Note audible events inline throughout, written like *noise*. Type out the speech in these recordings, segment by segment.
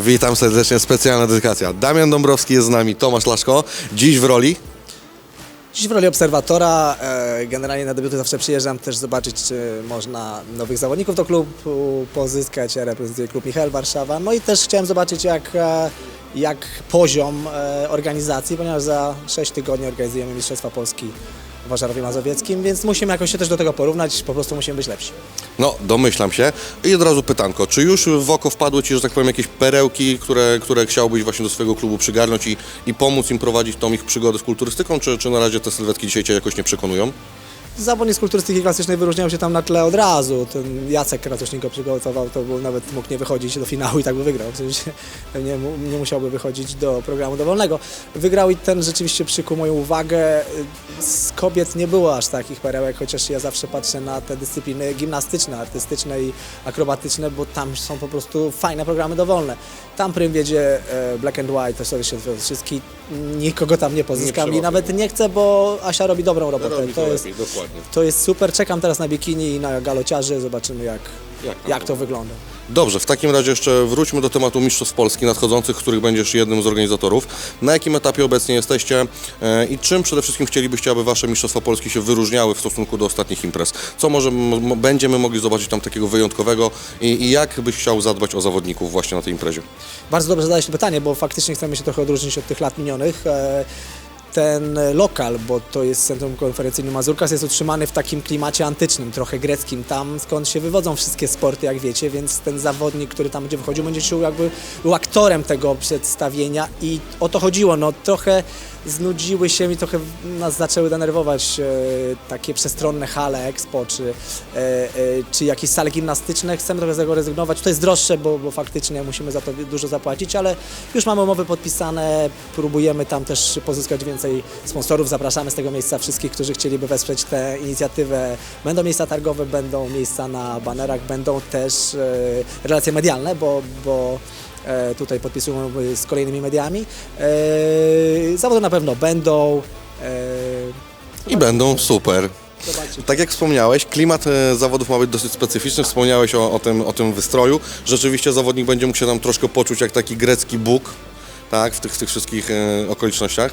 Witam serdecznie, specjalna dedykacja. Damian Dąbrowski jest z nami, Tomasz Laszko. Dziś w roli Dziś w roli obserwatora, e, generalnie na debiuty zawsze przyjeżdżam też zobaczyć, czy można nowych zawodników do klubu pozyskać. Ja reprezentuję klub Michel Warszawa. No i też chciałem zobaczyć, jak, e, jak poziom e, organizacji, ponieważ za 6 tygodni organizujemy Mistrzostwa Polski w Mazowieckim, więc musimy jakoś się też do tego porównać, po prostu musimy być lepsi. No, domyślam się. I od razu pytanko, czy już w oko wpadły Ci, że tak powiem, jakieś perełki, które, które chciałbyś właśnie do swojego klubu przygarnąć i, i pomóc im prowadzić tą ich przygodę z kulturystyką, czy, czy na razie te sylwetki dzisiaj Cię jakoś nie przekonują? Zawodnik z kulturystyki klasycznej wyróżniał się tam na tle od razu. Ten Jacek Kratosznik go przygotował, to był, nawet mógł nie wychodzić do finału i tak by wygrał. W sensie *laughs* nie, nie musiałby wychodzić do programu dowolnego. Wygrał i ten rzeczywiście przykuł moją uwagę. Z kobiet nie było aż takich perełek, chociaż ja zawsze patrzę na te dyscypliny gimnastyczne, artystyczne i akrobatyczne, bo tam są po prostu fajne programy dowolne. Tam prym wiedzie e, Black and White, to sobie się wszystkich, nikogo tam nie pozyskam i przełapią. nawet nie chcę, bo Asia robi dobrą robotę. Robi to to jest, lepiej, dokładnie. to jest super. Czekam teraz na bikini i na galociarzy. Zobaczymy, jak, Jak jak, to wygląda. Dobrze, w takim razie jeszcze wróćmy do tematu Mistrzostw Polski nadchodzących, których będziesz jednym z organizatorów. Na jakim etapie obecnie jesteście e, i czym przede wszystkim chcielibyście, aby Wasze Mistrzostwa Polski się wyróżniały w stosunku do ostatnich imprez? Co może będziemy mogli zobaczyć tam takiego wyjątkowego i, i jak byś chciał zadbać o zawodników właśnie na tej imprezie? Bardzo dobrze zadałeś to pytanie, bo faktycznie chcemy się trochę odróżnić od tych lat minionych. E, Ten lokal, bo to jest Centrum Konferencyjne Mazurkas, jest utrzymany w takim klimacie antycznym, trochę greckim, tam skąd się wywodzą wszystkie sporty, jak wiecie, więc ten zawodnik, który tam będzie wychodził, będzie czuł jakby był aktorem tego przedstawienia i o to chodziło. No trochę znudziły się i trochę nas zaczęły denerwować e, takie przestronne hale Expo, czy, e, e, czy jakieś sale gimnastyczne. Chcemy trochę z tego rezygnować. To jest droższe, bo, bo faktycznie musimy za to dużo zapłacić, ale już mamy umowy podpisane, próbujemy tam też pozyskać więcej sponsorów. Zapraszamy z tego miejsca wszystkich, którzy chcieliby wesprzeć tę inicjatywę. Będą miejsca targowe, będą miejsca na banerach, będą też e, relacje medialne, bo, bo e, tutaj podpisują umowy z kolejnymi mediami. E, Zawody na pewno będą. I będą super. Tak jak wspomniałeś, klimat zawodów ma być dosyć specyficzny. Wspomniałeś o, o, tym, o tym wystroju. Rzeczywiście zawodnik będzie mógł się tam troszkę poczuć jak taki grecki bóg, tak, w tych, w tych wszystkich okolicznościach.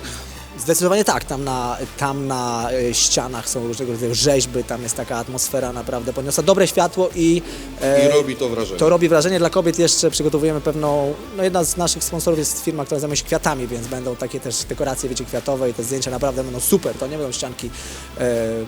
Zdecydowanie tak, tam na, tam na e, ścianach są różnego rodzaju rzeźby, tam jest taka atmosfera naprawdę podniosła dobre światło i, e, I robi to wrażenie. to robi wrażenie. Dla kobiet jeszcze przygotowujemy pewną, no jedna z naszych sponsorów jest firma, która zajmuje się kwiatami, więc będą takie też dekoracje, wiecie, kwiatowe i te zdjęcia naprawdę będą super. To nie będą ścianki e,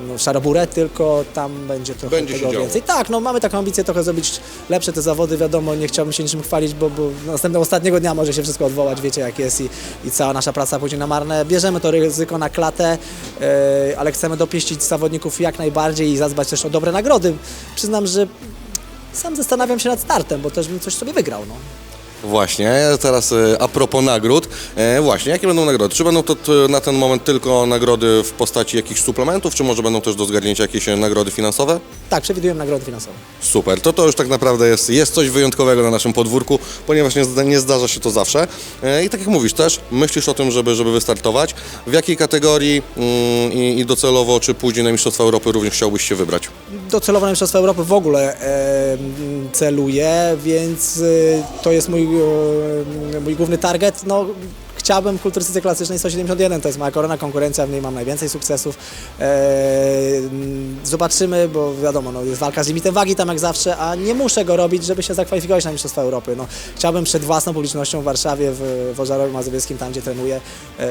no, szarobure, tylko tam będzie trochę Będzie się tego działo. więcej. Tak, no mamy taką ambicję trochę zrobić lepsze te zawody, wiadomo, nie chciałbym się niczym chwalić, bo, bo następnego ostatniego dnia może się wszystko odwołać, wiecie jak jest i, i cała nasza praca pójdzie na marne. Bierzemy to ryzyko na klatę, e, ale chcemy dopieścić zawodników jak najbardziej i zadbać też o dobre nagrody. Przyznam, że sam zastanawiam się nad startem, bo też bym coś sobie wygrał. No. Właśnie, teraz e, a propos nagród, e, właśnie, jakie będą nagrody? Czy będą to t, na ten moment tylko nagrody w postaci jakichś suplementów, czy może będą też do zgarnięcia jakieś e, nagrody finansowe? Tak, przewidujemy nagrody finansowe. Super, to to już tak naprawdę jest, jest coś wyjątkowego na naszym podwórku, ponieważ nie, zda- nie zdarza się to zawsze. E, I tak jak mówisz też, myślisz o tym, żeby, żeby wystartować. W jakiej kategorii mm, i, i docelowo, czy później na Mistrzostwa Europy również chciałbyś się wybrać? docelowo na Mistrzostwa Europy w ogóle e, m, celuję, więc e, to jest mój, mój główny target. No, chciałbym kulturystyce klasycznej 171, to jest moja korona konkurencja, w niej mam najwięcej sukcesów. E, m, zobaczymy, bo wiadomo, no, jest walka z limitem wagi tam jak zawsze, a nie muszę go robić, żeby się zakwalifikować na Mistrzostwa Europy. No, chciałbym przed własną publicznością w Warszawie, w, w Ożarowie Mazowieckim, tam gdzie trenuję, e,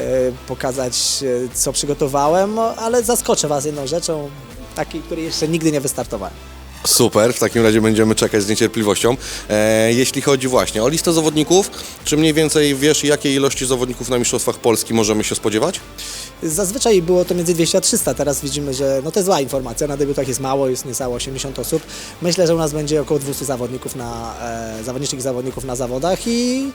pokazać e, co przygotowałem, ale zaskoczę Was jedną rzeczą, takiej, której jeszcze nigdy nie wystartowałem. Super, w takim razie będziemy czekać z niecierpliwością. E, jeśli chodzi właśnie o listę zawodników, czy mniej więcej wiesz, jakiej ilości zawodników na Mistrzostwach Polski możemy się spodziewać? Zazwyczaj było to między 200 a 300, teraz widzimy, że no to jest zła informacja, na debiutach jest mało, jest niecałe 80 osób. Myślę, że u nas będzie około 200 zawodników na, e, zawodniczych zawodników na zawodach i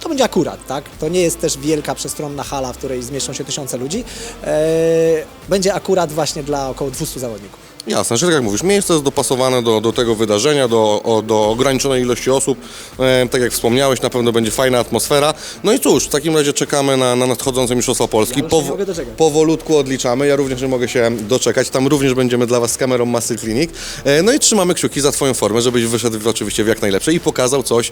to będzie akurat, tak? To nie jest też wielka, przestronna hala, w której zmieszczą się tysiące ludzi. E, będzie akurat właśnie dla około 200 zawodników. Jasne, że tak jak mówisz, miejsce jest dopasowane do, do tego wydarzenia, do, o, do ograniczonej ilości osób. E, tak jak wspomniałeś, na pewno będzie fajna atmosfera. No i cóż, w takim razie czekamy na, na nadchodzące Mistrzostwa Polski. Ja nie mogę doczekać. powolutku odliczamy, ja również nie mogę się doczekać. Tam również będziemy dla Was z kamerą Masy Clinic. E, no i trzymamy kciuki za Twoją formę, żebyś wyszedł oczywiście w jak najlepsze i pokazał coś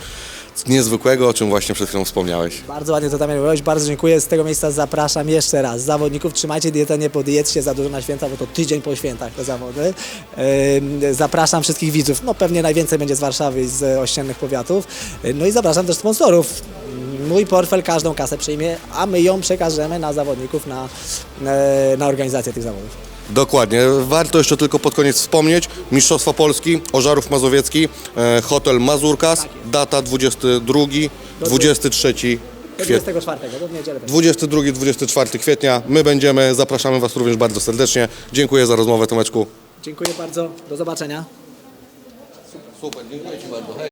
niezwykłego, o czym właśnie przed chwilą wspomniałeś. Bardzo ładnie to tam mówiłeś, bardzo dziękuję. Z tego miejsca zapraszam jeszcze raz zawodników. Trzymajcie dietę, nie podjedzcie za dużo na święta, bo to tydzień po świętach te zawody. Zapraszam wszystkich widzów. No pewnie najwięcej będzie z Warszawy i z ościennych powiatów. No i zapraszam też sponsorów. Mój portfel każdą kasę przyjmie, a my ją przekażemy na zawodników, na, e, na organizację tych zawodów. Dokładnie. Warto jeszcze tylko pod koniec wspomnieć. Mistrzostwa Polski, Ożarów Mazowiecki, e, hotel Mazurkas, data 22, 23 Do kwietnia. 24, do w niedzielę. 22-24 kwietnia. My będziemy, zapraszamy Was również bardzo serdecznie. Dziękuję za rozmowę, Tomeczku. Dziękuję bardzo, do zobaczenia. Super, dziękuję Ci bardzo. Hej.